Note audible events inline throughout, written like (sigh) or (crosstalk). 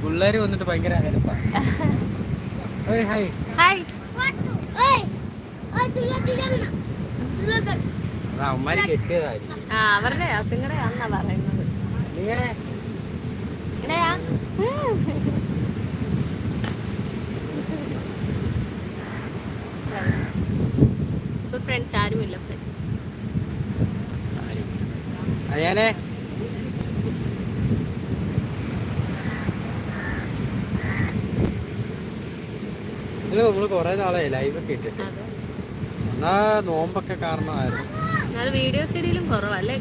പിള്ളേര് വന്നിട്ട് ഭയങ്കര ഹായ് ഹായ് അമ്മമാര് കെട്ടിയതായിരിക്കും. അവരുടെ നിങ്ങളുടെ അന്നാ പറയുന്നത് നീങ്ങനെ ഇങ്ങനെയാ ഇപ്പൊ ഫ്രണ്ട്സ് ആരുമില്ല ഫ്രണ്ട്സ് അയ്യാനെ ഇത് നമ്മൾ കൊറേ നാളായി ലൈവ് ഒക്കെ ഇട്ടിട്ട്. എന്നാ നോമ്പൊക്കെ കാരണമായിരുന്നു. വീഡിയോസ് ഇടയിലും കുറവല്ലേ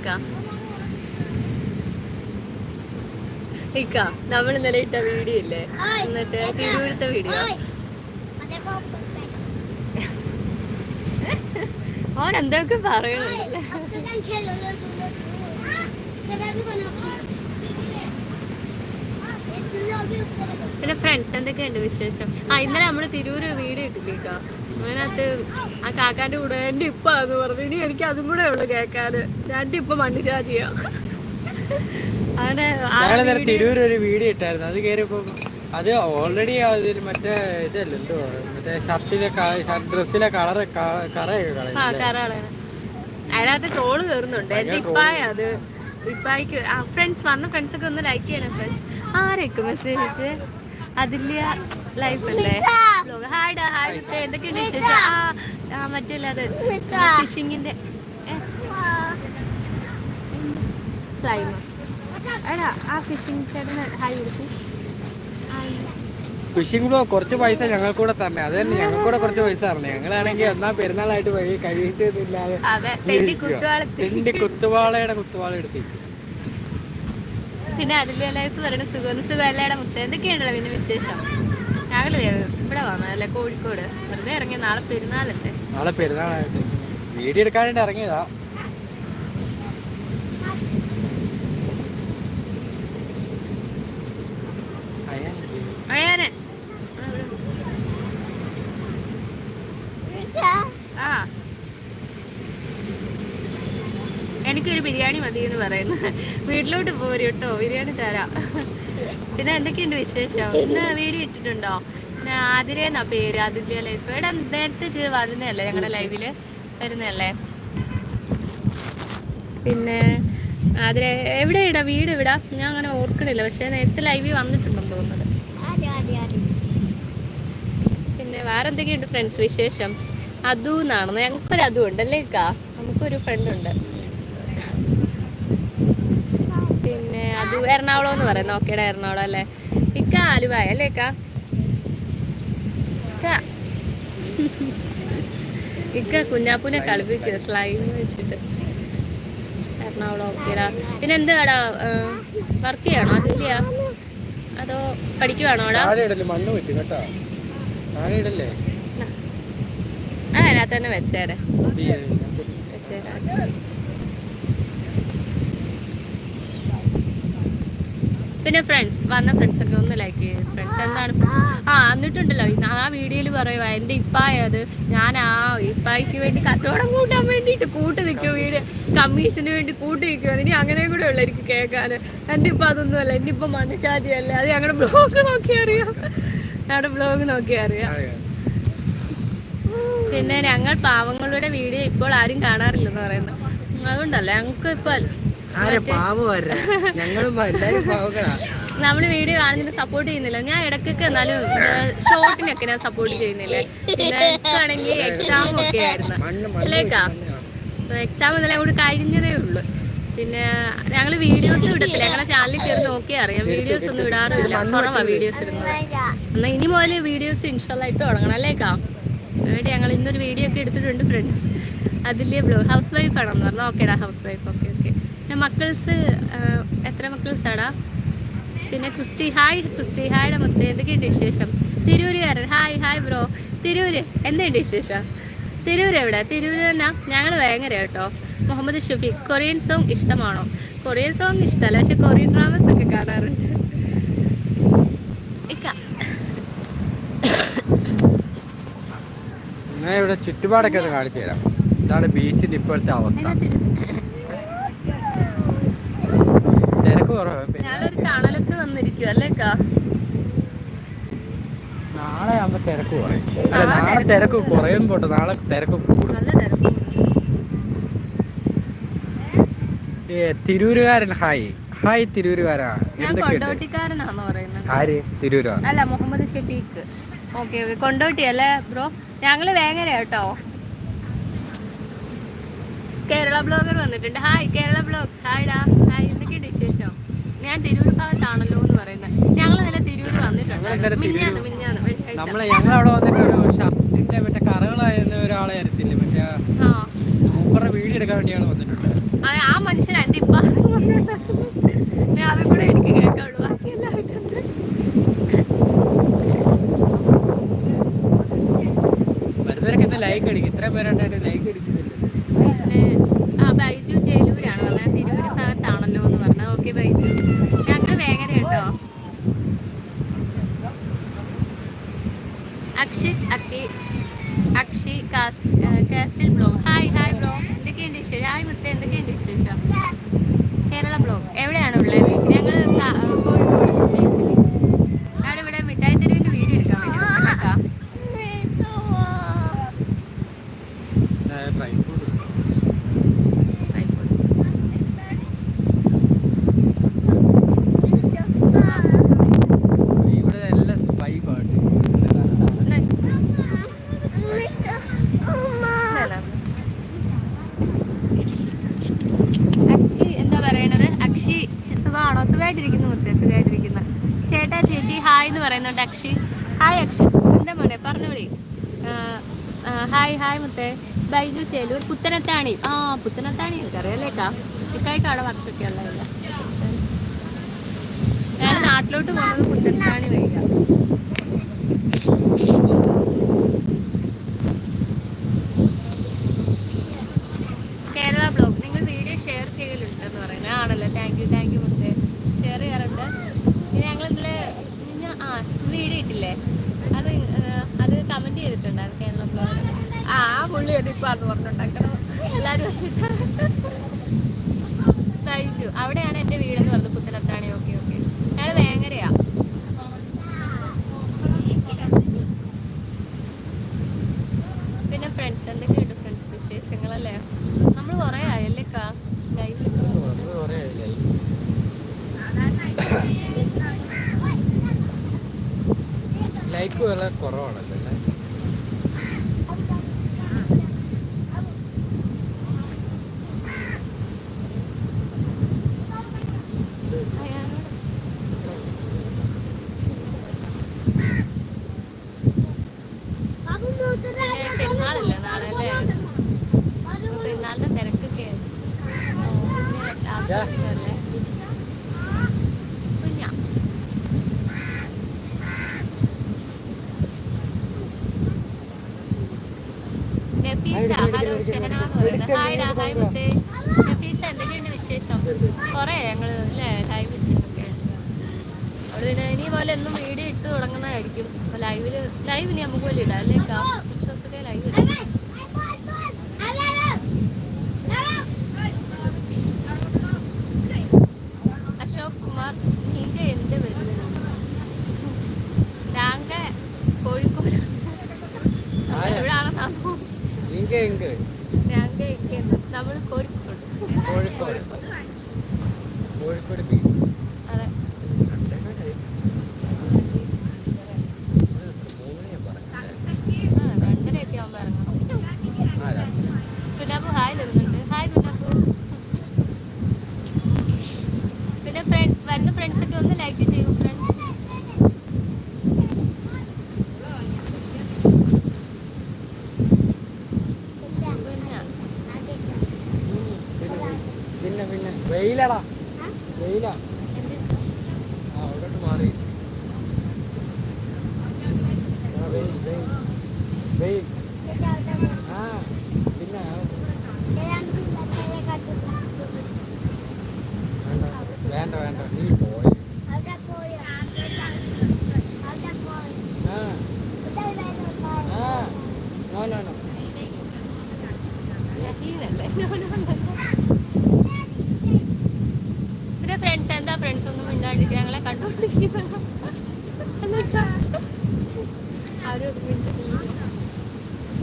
ഇക്ക? നമ്മൾ ഇന്നലെ ഇട്ട വീഡിയോ ഇല്ലേ? എന്നിട്ട് തിരുവനന്തപുരത്തെ വീഡിയോ ഓൻ എന്തൊക്കെ പറയുന്നു? പിന്നെ ഫ്രണ്ട്സ് എന്തൊക്കെയുണ്ട് വിശേഷം? ആ ഇന്നലെ നമ്മൾ തിരൂര് വീട് ഇട്ടില്ലേക്കാ അതിനകത്ത് ആ കാക്കാന്റെ കൂടെ എന്റെ ഇപ്പ എന്ന് പറഞ്ഞു. ഇനി എനിക്ക് അതും കൂടെ ഉള്ളു കേക്കാന് ഞാൻ ഇപ്പൊ മണ്ണിച്ചാ ചെയ്യാം അങ്ങനെ തിരൂര് ഒരു വീട് ഇട്ടായിരുന്നു. അത് കയറിയപ്പോ അത് ഓൾറെഡി മറ്റേ ഇതല്ലോ എന്തോ ഷർട്ടിലെ ഡ്രസ്സിലെ കളറ് കറയൊക്കെ ആ കറ കറാളാണ് അതിനകത്ത് ട്രോൾ കയറുന്നുണ്ട് എന്റെ ഇപ്പായ അത്. ഇപ്പായിക്ക് ആ ഫ്രണ്ട്സ് വന്ന ഫ്രണ്ട്സ് ഒക്കെ ഒന്ന് ലൈക്ക് ചെയ്യണം ഫ്രണ്ട്സ് ആരൊക്കെ മെസ്സേജ് അതില്ല ലൈഫ് അല്ലേ? ഹായ് ഡാ ഹായ് മുത്തേ എന്തൊക്കെയുണ്ട് വിശേഷം? ആ ആ മറ്റേ അത്. ഫിഷിങ്ങിന്റെ ക്ലൈമ എടാ ആ ഫിഷിംഗ് ചേട്ടന് ഹായ് വിളിച്ചു ഫിഷിംഗ് ബ്ലോ കുറച്ച് പൈസ ഞങ്ങൾക്ക് കൂടെ തരണേ അത് തന്നെ ഞങ്ങൾക്ക് കൂടെ കുറച്ച് പൈസ തരണേ. ഞങ്ങളാണെങ്കിൽ എന്നാ പെരുന്നാളായിട്ട് വഴി കഴിയിട്ടില്ലാതെ തെണ്ടി കുത്തുവാളയുടെ കുത്തുവാള എടുത്തിരിക്കും പിന്നെ അതിലെ ലൈഫ് വരണ സുഖം സുഖമല്ലയുടെ മുത്ത. എന്തൊക്കെയാണല്ലോ പിന്നെ വിശേഷം? ഞങ്ങൾ ദേ ഇവിടെ വന്നതല്ലേ കോഴിക്കോട്? വെറുതെ ഇറങ്ങി നാളെ പെരുന്നാളല്ലേ? നാളെ പെരുന്നാളായിട്ട്. വീഡിയോ എടുക്കാനായിട്ട് ഇറങ്ങിയതാ. അയ്യാ. അയ്യാന് ആ എനിക്കൊരു ബിരിയാണി മതി എന്ന് പറയുന്നു. വീട്ടിലോട്ട് പോരും കേട്ടോ. ബിരിയാണി തരാം. പിന്നെ എന്തൊക്കെയുണ്ട് വിശേഷം? ഇന്ന് വീട് ഇട്ടിട്ടുണ്ടോ ആതിരേന്നാ പേര്? അതിഥ്യ ലൈഫ് ഇവിടെ നേരത്തെ വരുന്നതല്ലേ ഞങ്ങളുടെ ലൈവിൽ? വരുന്നതല്ലേ? പിന്നെ ആതിര എവിടെ ഇടാ വീട് ഇവിടാ ഞാൻ അങ്ങനെ ഓർക്കണില്ല. പക്ഷെ നേരത്തെ ലൈവിൽ വന്നിട്ടുണ്ടെന്ന് തോന്നുന്നത്. പിന്നെ വേറെ എന്തൊക്കെയുണ്ട് ഫ്രണ്ട്സ് വിശേഷം? അതു എന്നാണ് ഞങ്ങൾക്കൊരു അതു ഉണ്ടല്ലേക്കാ? നമുക്കൊരു ഫ്രണ്ട് ഉണ്ട്. അത് എറണാകുളം എന്ന് പറയുന്നത് ഓക്കേടെ എറണാകുളം അല്ലേ? ഇക്ക ആലുവായ അല്ലേ ഇക്ക? ഇക്ക. കുഞ്ഞാപ്പൂനെ കളിപ്പിക്കുക സ്ലൈം വെച്ചിട്ട്. എറണാകുളം ഓക്കേടാ. പിന്നെ എന്ത് കടാ വർക്ക് ചെയ്യണോ? അതില്ല അതോ പഠിക്കുവാണോ അതിനകത്ത് തന്നെ വെച്ചേരെ. വെച്ചേരാ. പിന്നെ ഫ്രണ്ട്സ് വന്ന ഫ്രണ്ട്സ് ഒക്കെ ഒന്ന് ലൈക്ക് ചെയ്ത് ഫ്രണ്ട്സ് എന്താണ്? ആ എന്നിട്ടുണ്ടല്ലോ ആ വീഡിയോയിൽ പറയുക എന്റെ ഇപ്പായത് ഞാൻ ആ ഇപ്പായ്ക്ക് വേണ്ടി കച്ചവടം കൂട്ടാൻ വേണ്ടിട്ട് കൂട്ട് നിൽക്കും വീട്. കമ്മീഷന് വേണ്ടി കൂട്ടി നിൽക്കും ഇനി അങ്ങനെ കൂടെ ഉള്ളു എനിക്ക് കേൾക്കാൻ എന്റെ ഇപ്പം അതൊന്നുമല്ല എന്റെ ഇപ്പം മനുഷ്യാതിയല്ല അത് ഞങ്ങളുടെ ബ്ലോഗ് നോക്കി അറിയാം. ഞങ്ങളുടെ ബ്ലോഗ് നോക്കി അറിയാം. പിന്നെ ഞങ്ങൾ പാവങ്ങളുടെ വീഡിയോ ഇപ്പോൾ ആരും കാണാറില്ലെന്ന് പറയുന്നത് അതുകൊണ്ടല്ല ഞങ്ങൾക്ക് ഇപ്പോൾ ഞങ്ങളും നമ്മൾ വീഡിയോ കാണുന്നതിന് സപ്പോർട്ട് ചെയ്യുന്നില്ല. ഞാൻ ഇടക്കൊക്കെ എന്നാലും ഷോർട്ടിനൊക്കെ ഞാൻ സപ്പോർട്ട് ചെയ്യുന്നില്ലേ. എനിക്കാണെങ്കിൽ എക്സാം ഒക്കെ ആയിരുന്നു. അല്ലേക്കാ എക്സാം ഇന്നലെ കൂടി കഴിഞ്ഞതേ ഉള്ളൂ. പിന്നെ ഞങ്ങൾ വീഡിയോസ് ഇടത്തില്ല. ഞങ്ങളുടെ ചാനലിൽ കയറി നോക്കി അറിയാം. വീഡിയോസ് ഒന്നും ഇടാറില്ല കുറവാ വീഡിയോസ് ഇടുന്നത്. എന്നാൽ ഇനി മുതൽ വീഡിയോസ് ഇൻസ്റ്റാൾ ആയിട്ട് തുടങ്ങണം അല്ലേക്കാ? വേണ്ടി ഞങ്ങൾ ഇന്നൊരു വീഡിയോ ഒക്കെ എടുത്തിട്ടുണ്ട് ഫ്രണ്ട്സ് അതിൽ ബ്ലൂ? ഹൗസ് വൈഫ് ആണെന്ന് പറഞ്ഞു. ഓക്കേടാ ഹൗസ് വൈഫ് ഓക്കെ ഓക്കെ പിന്നെ മക്കൾസ് എത്ര മക്കൾസാടാ? പിന്നെ ക്രിസ്റ്റി ഹായ് ക്രിസ്റ്റി ഹായുടെ മൊത്തം എന്തൊക്കെയുണ്ട് വിശേഷം? തിരൂരുകാരൻ ഹായ് ഹായ് ബ്രോ. തിരൂര് എന്തുണ്ട് വിശേഷം? തിരൂർ എവിടെ? തിരൂര് തന്നെ ഞങ്ങൾ ഭയങ്കര കേട്ടോ. മുഹമ്മദ് ഷഫീഖ് കൊറിയൻ സോങ് ഇഷ്ടമാണോ? കൊറിയൻ സോങ് ഇഷ്ടമല്ല പക്ഷെ കൊറിയൻ ഡ്രാമസ് ഒക്കെ കാണാറുണ്ട്. ഇവിടെ ചുറ്റുപാടൊക്കെ കാണിച്ചു തരാം. ഇതാണ് ബീച്ചിന്റെ ഇപ്പോഴത്തെ അവസ്ഥ. തിരക്ക് കുറവ് ഞാനൊരു തണലത്ത് വന്നിരിക്കും അല്ലേക്കാ നാളെ ആകുമ്പോ തിരക്ക് കുറയും. നാളെ തിരക്ക് കുറയും പോട്ടെ. നാളെ തിരക്ക് കൂടും. തിരൂരുകാരൻ ഹായ്. ഹായ് തിരൂരുകാരാ. എന്തൊക്കെയുണ്ട്? ആര്? തിരൂരാ. അല്ല മുഹമ്മദ് ഷഫീഖ്. ഓക്കെ കൊണ്ടോട്ടി അല്ലേ ബ്രോ? ഞങ്ങൾ വേങ്ങര കേട്ടോ. കേരള ബ്ലോഗർ വന്നിട്ടുണ്ട്. Hi Kerala blog. ഹായ്ടാ ഹായ് എന്തൊക്കെയുണ്ട് വിശേഷം? ഞാൻ തിരൂർ ഭാഗത്താണല്ലോ എന്ന് പറയുന്നത്. ഞങ്ങൾ നല്ല തിരൂർ വന്നിട്ടുണ്ട്. മിഞ്ഞാന്ന് മിഞ്ഞാന്ന്. നമ്മളെ ഞങ്ങളവിടെ വന്നിട്ട് ഒരു ഷർട്ടിന്റെ മറ്റേ കറകളായിരുന്ന ഒരാളെ അറിയത്തില്ലേ മറ്റേ ആ. മൂപ്പറുടെ വീഡിയോ എടുക്കാൻ വേണ്ടിയാണ് വന്നിട്ടുണ്ട്. ആ, എന്റെ ഇപ്പ ഞാൻ കൂടെ എനിക്ക് വരുന്നവരൊക്കെ ഇന്ന് ലൈക്ക് അടിക്കും. ഇത്രയും പേരുണ്ടായിട്ട് ലൈക്ക് അടിക്കുന്നില്ല പിന്നെ ആ ബൈജു ചേലൂരാണ് പറഞ്ഞത് തിരൂര് ഭാഗത്താണല്ലോ എന്ന് പറഞ്ഞത് ഓക്കെ ബൈജു ഞങ്ങൾ വേങ്ങര കേട്ടോ Akshit Akki Akshi കാസ്റ്റിൽ blog hi hi bro എന്തൊക്കെയുണ്ട് വിശേഷം? ഹായ് മുത്ത എന്തൊക്കെയുണ്ട് വിശേഷം? കേരള ബ്ലോഗ് എവിടെയാണ് ഉള്ളത്? ഞങ്ങൾ കോഴിക്കോട് ബീച്ചിൽ ഞാനിവിടെ മിഠായി തെരുവിന്റെ വീഡിയോ എടുക്കാൻ വേണ്ടി വന്നതാ. ഡ്രൈ ഫ്രൂട്ട് ആയിക്കോട്ടെ. ഇവിടെ എല്ലാം വൈബായിട്ട് ഇന്ന് അക്ഷി എന്താ പറയണത് അക്ഷി ചി- സുഖമാണോ സുഖമായിട്ടിരിക്കുന്നു മുത്തേ സുഖമായിട്ടിരിക്കുന്ന ചേട്ടാ ചേച്ചി ഹായ് എന്ന് പറയുന്നുണ്ട് അക്ഷി ഹായ് അക്ഷി എന്താ ആ, ഹായ് ഹായ് മുത്തേ. ബൈജു ചേലൂർ പുത്തനത്താണി. ആ പുത്തനത്താണി എനിക്കറിയാലേക്കാ ഇക്കായ്ക്ക് അവിടെ വർക്കൊക്കെ ഉള്ളതല്ല ഞാൻ നാട്ടിലോട്ട് പോകുന്നത് പുത്തനത്താണി വഴിയാണ് കേരള ബ്ലോഗ്. നിങ്ങൾ വീഡിയോ ഷെയർ ചെയ്യലുണ്ടെന്ന് പറയുന്നത്. ആണല്ലോ? താങ്ക് യു താങ്ക് യു മുത്തേ. ഷെയർ ചെയ്യാറുണ്ട്. ഞങ്ങൾ ഇന്ന് ആ വീഡിയോ ഇട്ടില്ലേ? കമന്റ് ചെയ്തിട്ടുണ്ടായിരുന്നു കേരള ബ്ലോഗിൽ ആ ആ പുള്ളി ഇപ്പൊ അത് പറഞ്ഞിട്ടുണ്ടാക്കണം എല്ലാവരും തയ്ച്ചു അവിടെയാണ് എന്റെ വീടെന്ന് പറഞ്ഞത് പുത്തനത്താണി ഓക്കെ ഓക്കെ അയാൾ വേങ്ങരയാ. പിന്നെ ഫ്രണ്ട്സ് എന്തൊക്കെയുണ്ട് ഫ്രണ്ട്സ് വിശേഷങ്ങളല്ലേ? നമ്മൾ കുറേ ആയല്ലേ കാ? ലൈവിലൊക്കെ ലൈക്ക് വളരെ കുറവാണല്ലോ അല്ലേ പിന്നെ പെരുന്നാളല്ലേ നാളെ അല്ലേ പെരുന്നാളിന്റെ തിരക്കൊക്കെ ദാ. അല്ലേ കുഞ്ഞാ നഫീസ ഹലോ ഷെഹന എന്ന് പറയുന്നത് ഹായ് ഡാ ഹായ് മുത്തേ നഫീസ എന്തൊക്കെയുണ്ട് വിശേഷം കുറേ ഞങ്ങൾ അല്ലേ ലൈവ് ഇട്ടിട്ടൊക്കെ പിന്നെ ഇനി പോലെ എന്നും വീഡിയോ ഇട്ട് തുടങ്ങുന്നതായിരിക്കും. ലൈവിൽ ലൈവ് ഇനി നമുക്ക് പോലെ ഇടാം അല്ലേ കാ? ലൈവ് ഇടാം. അശോക് കുമാർ നീങ്ക എന്ത് വരുന്നത്? താങ്ക കോഴിക്കോട്? എവിടാണെന്നാണോ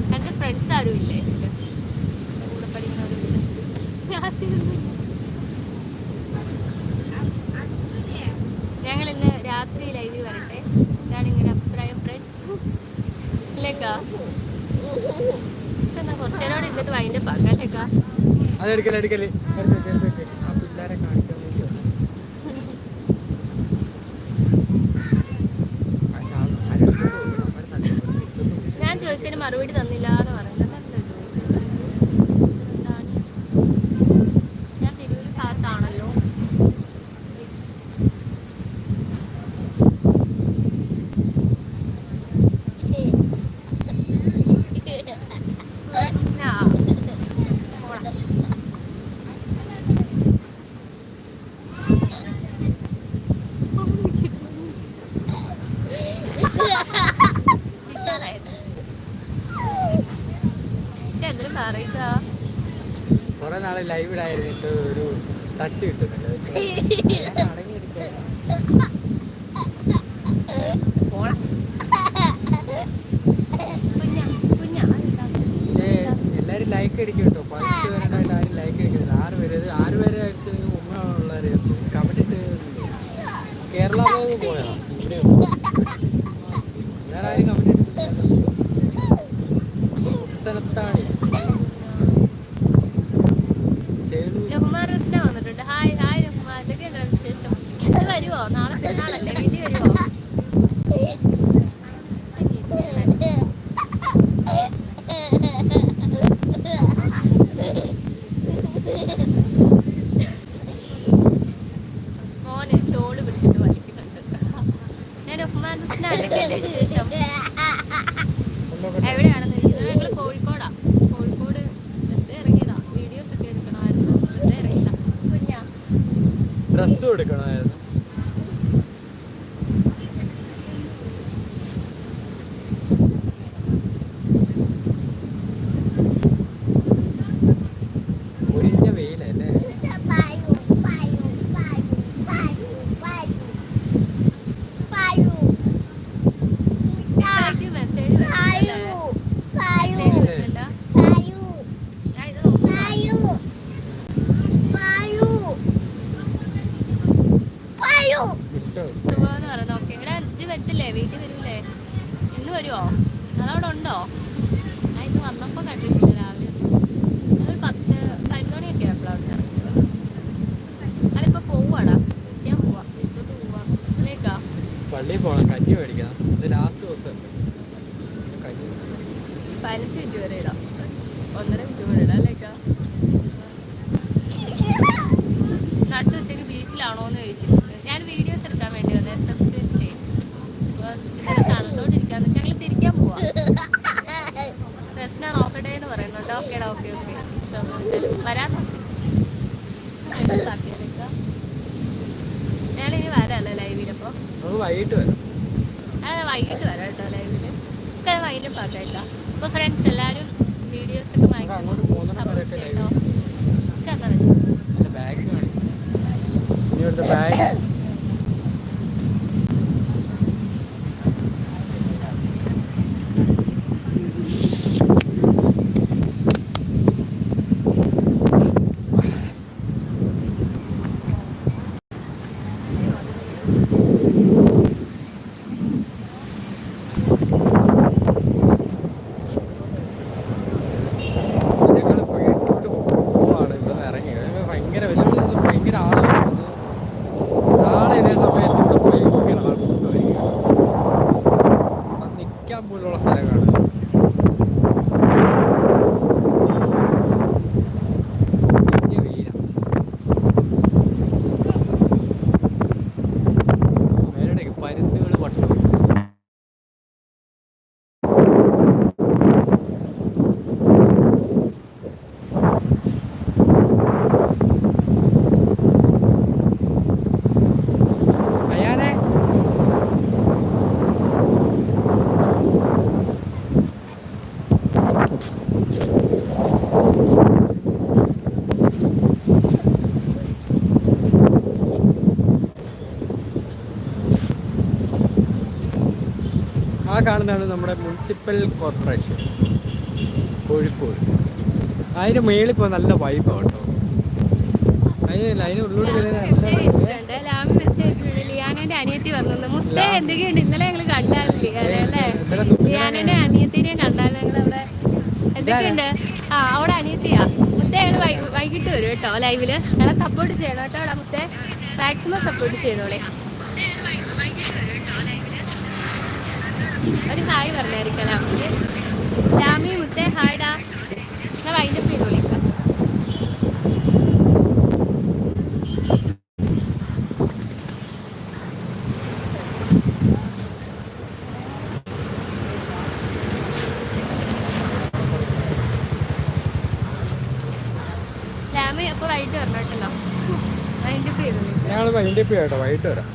എന്റെ ഫ്രണ്ട്സ് ആരും ഇല്ലേ കൂടെ പഠിക്കുന്നവരും ഞങ്ങൾ ഇന്ന് രാത്രി ലൈവ് വരട്ടെ ഇതാണ് ഇങ്ങനെ അഭിപ്രായം ഫ്രണ്ട്സ് ഇല്ലേക്കാ കുറച്ചേരോട് കുറച്ചേരോടെ ഇരുന്നിട്ട് പകലേക്കാ ആക്കാം അതെടുക്കൽ എടുക്കൽ. ചോദ്യത്തിന് മറുപടി തന്നില്ല എന്ന് പറയുന്നത്. കുറെ നാളെ ലൈവിലായിരുന്നിട്ട് ഒരു ടച്ച് കിട്ടുന്നില്ല. എല്ലാരും ലൈക്ക് അടിക്കും കേട്ടോ പത്ത് പേരുണ്ടായിട്ട് ആരും ലൈക്ക് അടിക്കുന്നില്ല. ആറ് പേര് ആറ് പേരെ അടിച്ച് ഉമ്മയുള്ളവര് കമന്റിട്ട് കേരള പോകുമ്പോൾ പോയോ? വേറെ ആരും കമന്റ് ഇട്ടിട്ടില്ല. പെരുന്നാളല്ലേ? (laughs) വീട്ടിൽ വരുമോ മോന് ഷോൾ പിടിച്ചിട്ട് വലിക്കുന്നുണ്ട് ഞാൻ ഉപ്പുമാൻ കൃഷ്ണല്ലേ വിശേഷം. എവിടെയാണെന്ന് ചോദിക്കുന്നത് ഞങ്ങൾ കോഴിക്കോടാ. കോഴിക്കോട് വെറുതെ ഇറങ്ങിയതാ. വീഡിയോസ് ഒക്കെ എടുക്കണമായിരുന്നു. വെറുതെ കുഞ്ഞാ. ഡ്രസ്സും എടുക്കണമായിരുന്നു. സ്റ്റൈലും പാട്ടാണ് അപ്പൊ ഫ്രണ്ട്സ് എല്ലാരും വീഡിയോസ് ഒക്കെ കേട്ടോ ബാഗ് കാണുന്നതാണ് നമ്മുടെ മുനിസിപ്പൽ കോർപ്പറേഷൻ. കോഴിക്കോട്. അതിന് മേളിൽ ഇപ്പോൾ നല്ല വൈബാണ് കേട്ടോ. അതിന് അതിന് മെസ്സേജ് ലിയാനന്റെ അനിയത്തി വന്നു മുത്തേ എന്തൊക്കെയുണ്ട്? ഇന്നലെ ഞങ്ങൾ കണ്ടായിരുന്നു അല്ലേ? ലിയാനന്റെ കണ്ടായിരുന്നു ഞങ്ങൾ അവിടെ. എന്തൊക്കെയുണ്ട്? ആ അവിടെ അനിയത്തിയാ. മുത്തേ ഞങ്ങൾ വൈകിട്ട് വരും കേട്ടോ ലൈവിൽ. ഞങ്ങളെ സപ്പോർട്ട് ചെയ്യണം കേട്ടോ അവിടെ മുത്തേ. മാക്സിമം സപ്പോർട്ട് ചെയ്തോളെ. ഒരു ഹായ് പറഞ്ഞായിരിക്കാം നമുക്ക്? രാമി മുത്തേ ഹായ്ഡാ. ഞാൻ വൈകിട്ട് പേര് വിളിക്കാം. രാമി അപ്പൊ വൈകിട്ട് വരണം കേട്ടോ വൈകിട്ട് പേര് ഞങ്ങൾ വൈകിട്ട് കേട്ടോ. വൈകിട്ട് വരാം